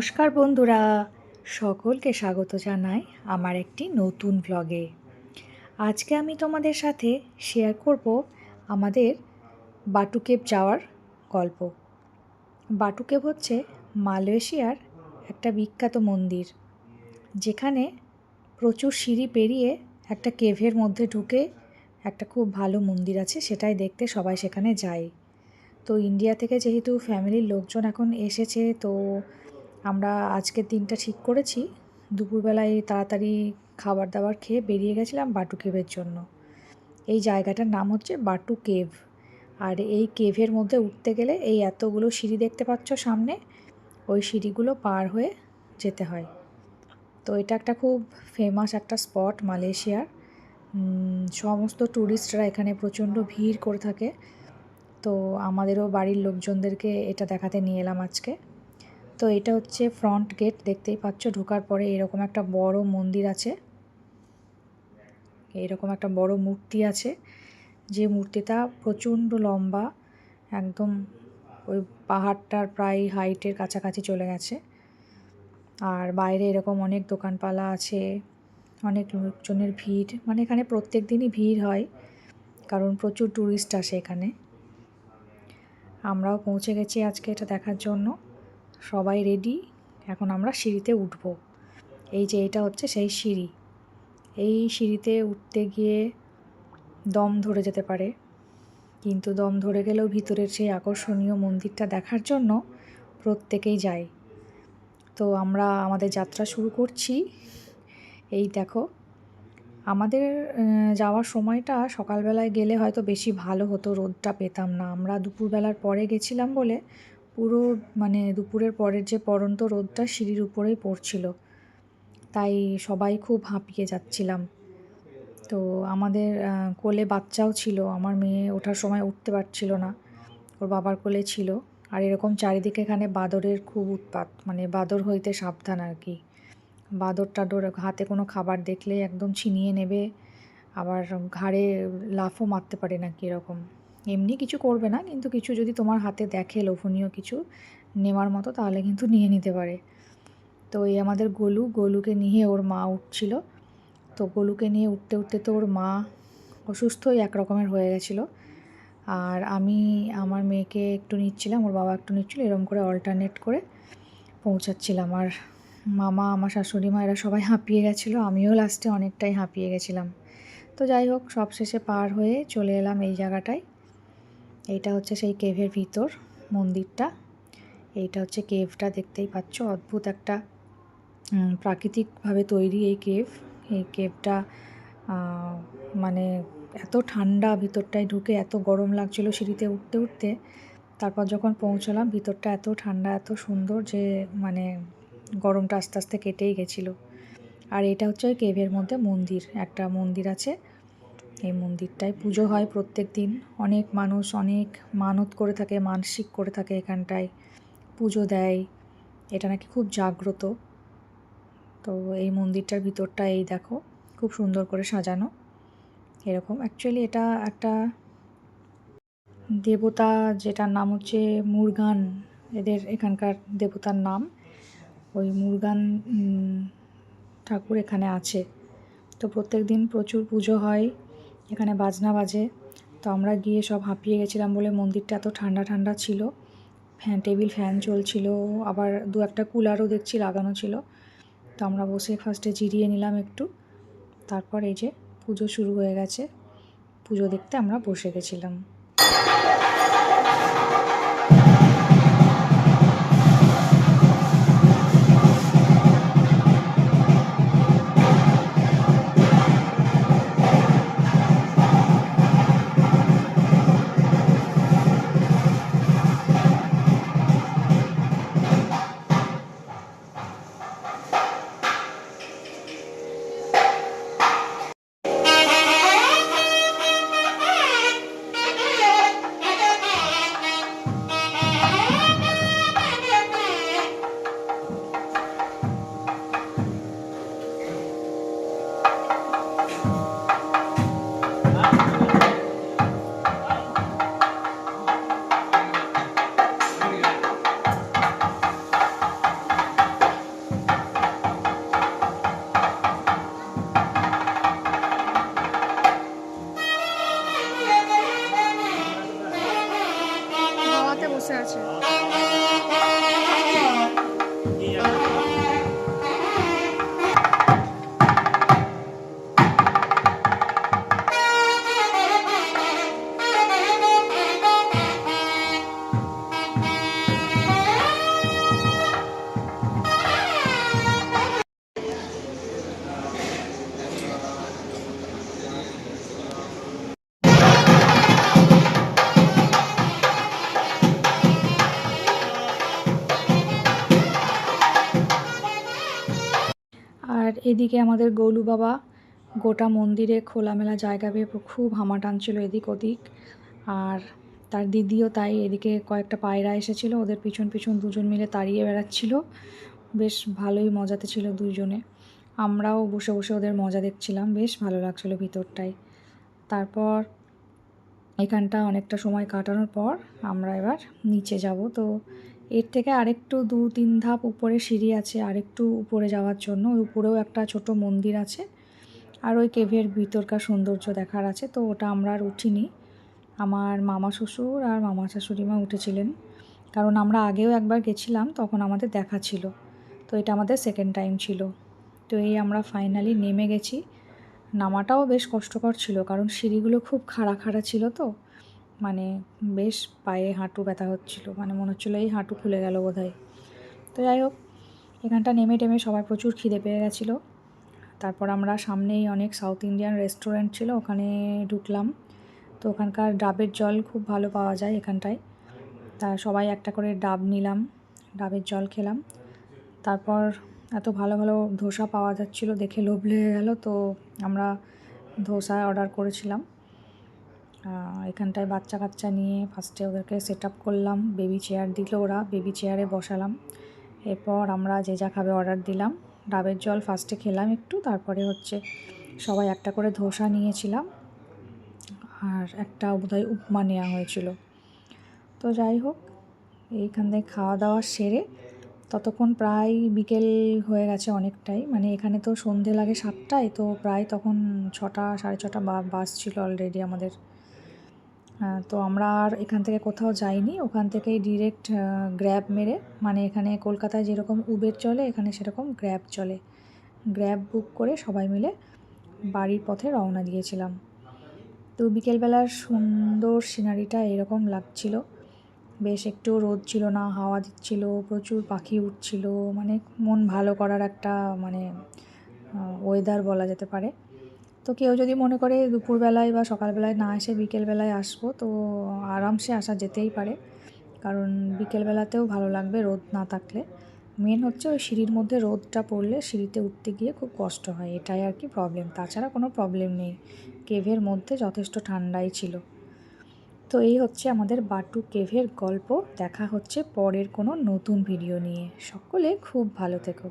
নমস্কার বন্ধুরা, সকলকে স্বাগত জানাই আমার একটি নতুন ব্লগে আজকে আমি তোমাদের সাথে শেয়ার করব আমাদের বাটুকেব যাওয়ার গল্প। বাটুকেব হচ্ছে মালয়েশিয়ার একটা বিখ্যাত মন্দির, যেখানে প্রচুর সিঁড়ি পেরিয়ে একটা কেভের মধ্যে ঢুকে একটা খুব ভালো মন্দির আছে, সেটাই দেখতে সবাই সেখানে যায়। তো ইন্ডিয়া থেকে যেহেতু ফ্যামিলির লোকজন এখন এসেছে, তো আমরা আজকের দিনটা ঠিক করেছি। দুপুরবেলায় তাড়াতাড়ি খাবার দাবার খেয়ে বেরিয়ে গেছিলাম বাটু কেভের জন্য। এই জায়গাটার নাম হচ্ছে বাটু কেভ। আর এই কেভের মধ্যে উঠতে গেলে এই এতগুলো সিঁড়ি দেখতে পাচ্ছ সামনে, ওই সিঁড়িগুলো পার হয়ে যেতে হয়। তো এটা একটা খুব ফেমাস একটা স্পট মালয়েশিয়ার। সমস্ত ট্যুরিস্টরা এখানে প্রচণ্ড ভিড় করে থাকে। তো আমাদেরও বাড়ির লোকজনদেরকে এটা দেখাতে নিয়ে এলাম আজকে। তো এটা হচ্ছে ফ্রন্ট গেট দেখতেই পাচ্ছ, ঢোকার পরে এরকম একটা বড় মন্দির আছে। এরকম একটা বড় মূর্তি আছে। যে মূর্তিটা প্রচণ্ড লম্বা, একদম ওই পাহাড়টার প্রায় হাইটের কাছাকাছি চলে গেছে। আর বাইরে এরকম অনেক দোকানপালা আছে, অনেক লোকজনের ভিড় মানে এখানে প্রত্যেক দিনই ভিড় হয়, কারণ প্রচুর ট্যুরিস্ট আসে এখানে। আমরাও পৌঁছে গেছি আজকে এটা দেখার জন্য। সবাই রেডি এখন আমরা সিঁড়িতে উঠব। এই যে এটা হচ্ছে সেই সিঁড়ি। এই সিঁড়িতে উঠতে গিয়ে দম ধরে যেতে পারে। কিন্তু দম ধরে গেলেও ভিতরের সেই আকর্ষণীয় মন্দিরটা দেখার জন্য প্রত্যেকেই যায়। তো আমরা আমাদের যাত্রা শুরু করছি। এই দেখো, আমাদের যাওয়ার সময়টা সকালবেলায় গেলে হয়তো বেশি ভালো হতো, রোদটা পেতাম না। আমরা দুপুরবেলার পরে গেছিলাম বলে পুরো মানে দুপুরের পরের যে পরন্ত রোদটা সিঁড়ির উপরেই পড়ছিল। তাই সবাই খুব হাঁপিয়ে যাচ্ছিলাম। তো আমাদের কোলে বাচ্চাও ছিল। আমার মেয়ে ওঠার সময় উঠতে পারছিল না। ওর বাবার কোলে ছিল। আর এরকম চারিদিকে এখানে বাদরের খুব উৎপাত। মানে বাদর হইতে সাবধান আর কি। বাদর টাদর হাতে কোনো খাবার দেখলে একদম ছিনিয়ে নেবে। আবার ঘাড়ে লাফও মারতে পারে না কীরকম এমনি কিছু করবে না, কিন্তু কিছু যদি তোমার হাতে দেখে লোভনীয় কিছু নেওয়ার মতো, তাহলে কিন্তু নিয়ে নিতে পারে। তো এই আমাদের গোলু, গোলুকে নিয়ে ওর মা উঠছিল। তো গোলুকে নিয়ে উঠতে উঠতে তো ওর মা অসুস্থই এক রকমের হয়ে গেছিল। আর আমি আমার মেয়েকে একটু নিচ্ছিলাম, ওর বাবা একটু নিচ্ছিল এরকম করে অল্টারনেট করে পৌঁছাচ্ছিলাম। আর মামা, আমার শাশুড়ি মা, এরা সবাই হাঁপিয়ে গেছিল, আমিও লাস্টে অনেকটাই হাঁপিয়ে গেছিলাম। তো যাই হোক, সব শেষে পার হয়ে চলে এলাম এই জায়গাটায়। এইটা হচ্ছে সেই কেভের ভিতর মন্দিরটা। এইটা হচ্ছে কেভটা দেখতেই পাচ্ছ। অদ্ভুত একটা প্রাকৃতিকভাবে তৈরি এই কেভ। এই কেভটা মানে এত ঠান্ডা ভিতরটায় ঢুকে এত গরম লাগছিল সিঁড়িতে উঠতে উঠতে। তারপর যখন পৌঁছলাম, ভিতরটা এত ঠান্ডা, এত সুন্দর যে মানে গরমটা আস্তে আস্তে কেটেই গেছিল। আর এটা হচ্ছে কেভের মধ্যে মন্দির। একটা মন্দির আছে এই মন্দিরটায় পুজো হয় প্রত্যেক দিন। অনেক মানুষ, অনেক মানত করে থাকে, মানসিক করে থাকে এখানটায়। পুজো দেয়। এটা নাকি খুব জাগ্রত। তো এই মন্দিরটার ভিতরটা এই দেখো, খুব সুন্দর করে সাজানো। এরকম অ্যাকচুয়ালি এটা একটা দেবতা যেটার নাম হচ্ছে মুরগান, এদের এখানকার দেবতার নাম। ওই মুরগান ঠাকুর এখানে আছে। তো প্রত্যেক দিন প্রচুর পুজো হয়। এখানে বাজনা বাজে। তো আমরা গিয়ে সব হাঁপিয়ে গেছিলাম বলে মন্দিরটা এত ঠান্ডা ঠান্ডা ছিল। ফ্যান, টেবিল, ফ্যান চলছিল। আবার দু একটা কুলারও দেখছি লাগানো ছিল। তো আমরা বসে ফার্স্টে জিরিয়ে নিলাম একটু। তারপর এই যে পুজো শুরু হয়ে গেছে। পুজো দেখতে আমরা বসে গেছিলাম। এদিকে আমাদের গৌলু বাবা গোটা মন্দিরে খোলামেলা জায়গা পেয়ে খুব হামা টানছিল এদিক ওদিক। আর তার দিদিও তাই এদিকে কয়েকটা পায়রা এসেছিল, ওদের পিছন পিছন দুজন মিলে তাড়িয়ে বেড়াচ্ছিল। বেশ ভালোই মজাতে ছিল দুইজনে। আমরাও বসে বসে ওদের মজা দেখছিলাম, বেশ ভালো লাগছিল ভিতরটায়। তারপর এখানটা অনেকটা সময় কাটানোর পর আমরা এবার নিচে যাব। তো এর থেকে আরেকটু দু, তিন ধাপ উপরে সিঁড়ি আছে, আরেকটু উপরে যাওয়ার জন্য। ওই উপরেও একটা ছোট মন্দির আছে আর ওই কেভের ভিতরকার সৌন্দর্য দেখার আছে। তো ওটা আমরা আর উঠিনি। আমার মামা শ্বশুর আর মামা শাশুড়ি মা উঠেছিলেন। কারণ আমরা আগেও একবার গেছিলাম, তখন আমাদের দেখা ছিল। তো এটা আমাদের সেকেন্ড টাইম ছিল। তো এই আমরা ফাইনালি নেমে গেছি। নামাটাও বেশ কষ্টকর ছিল, কারণ সিঁড়িগুলো খুব খাড়া খাড়া ছিল তো। মানে বেশ পায়ে হাঁটু ব্যথা হচ্ছিল। মানে মনে হচ্ছিল এই হাঁটু খুলে গেল বোধহয়। তো যাই হোক, এখানটা নেমে টেমে সবাই প্রচুর খিদে পেয়ে গেছিল। তারপর আমরা সামনেই অনেক সাউথ ইন্ডিয়ান রেস্টুরেন্ট ছিল, ওখানে ঢুকলাম। তো ওখানকার ডাবের জল খুব ভালো পাওয়া যায় এখানটায়। তা সবাই একটা করে ডাব নিলাম, ডাবের জল খেলাম। তারপর এত ভালো ভালো ধোসা পাওয়া যাচ্ছিল, দেখে লোভ লেগে গেল। তো আমরা ধোসা অর্ডার করেছিলাম। এখানটায় বাচ্চা কাচ্চা নিয়ে ফার্স্টে ওদেরকে সেট আপ করলাম বেবি চেয়ার দিল ওরা বেবি চেয়ারে বসালাম। এরপর আমরা যে যা খাবে অর্ডার দিলাম। ডাবের জল ফার্স্টে খেলাম একটু, তারপরে হচ্ছে সবাই একটা করে ধোসা নিয়েছিলাম। আর একটা বোধহয় উপমা নেওয়া হয়েছিল। তো যাই হোক, এইখান থেকে খাওয়া দাওয়া সেরে ততক্ষণ প্রায় বিকেল হয়ে গেছে অনেকটাই। মানে এখানে তো সন্ধে লাগে সাতটায়, তো প্রায় তখন ছটা, সাড়ে ছটা বাস ছিল অলরেডি আমাদের। তো আমরা আর এখান থেকে কোথাও যাইনি। ওখান থেকেই ডিরেক্ট গ্র্যাব মেরে মানে এখানে কলকাতায় যেরকম উবের চলে, এখানে সেরকম গ্র্যাব চলে। গ্র্যাব বুক করে সবাই মিলে বাড়ির পথে রওনা দিয়েছিলাম। তো বিকেলবেলার সুন্দর সিনারিটা এরকম লাগছিল। বেশ একটু রোদ ছিল না, হাওয়া দিচ্ছিল, প্রচুর পাখি উঠছিল মানে মন ভালো করার একটা মানে ওয়েদার বলা যেতে পারে। তো কেউ যদি মনে করে দুপুরবেলায় বা সকালবেলায় না এসে বিকেলবেলায় আসব, তো আরামসে আসা যেতেই পারে। কারণ বিকেলবেলাতেও ভালো লাগবে রোদ না থাকলে। মেন হচ্ছে ওই সিঁড়ির মধ্যে রোদটা পড়লে সিঁড়িতে উঠতে গিয়ে খুব কষ্ট হয়। এটাই আর কি প্রবলেম তাছাড়া কোনো প্রবলেম নেই। কেভের মধ্যে যথেষ্ট ঠান্ডাই ছিল। তো এই হচ্ছে আমাদের বাটু কেভের গল্প। দেখা হচ্ছে পরের কোনো নতুন ভিডিও নিয়ে। সকলে খুব ভালো থেকো।